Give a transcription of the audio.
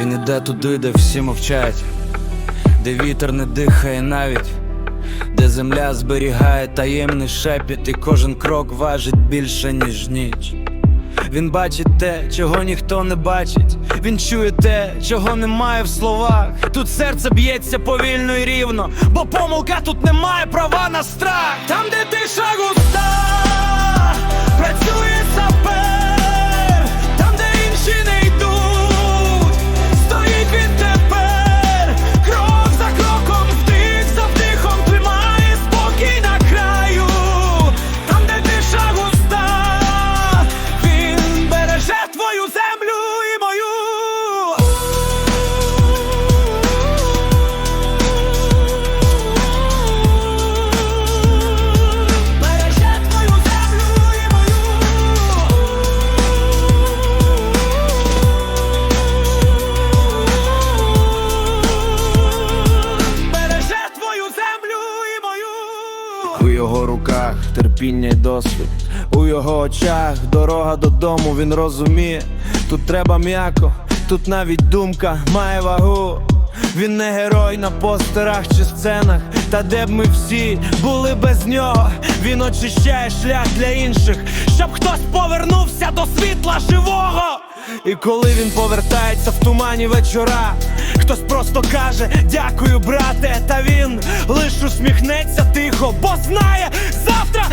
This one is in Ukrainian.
Він іде туди, де всі мовчать, де вітер не дихає навіть, де земля зберігає таємний шепіт, і кожен крок важить більше, ніж ніч. Він бачить те, чого ніхто не бачить. Він чує те, чого немає в словах. Тут серце б'ється повільно і рівно, бо помилка тут не має права на страх. Там, де тиша густа, працює сапер, терпіння й досвід. У його очах дорога додому, він розуміє. Тут треба м'яко, тут навіть думка має вагу. Він не герой на постерах чи сценах, та де б ми всі були без нього. Він очищає шлях для інших, щоб хтось повернувся до світла живого. І коли він повертається в тумані вечора, хтось просто каже дякую, брате, та він лиш усміхнеться тихо, бо знає, завтра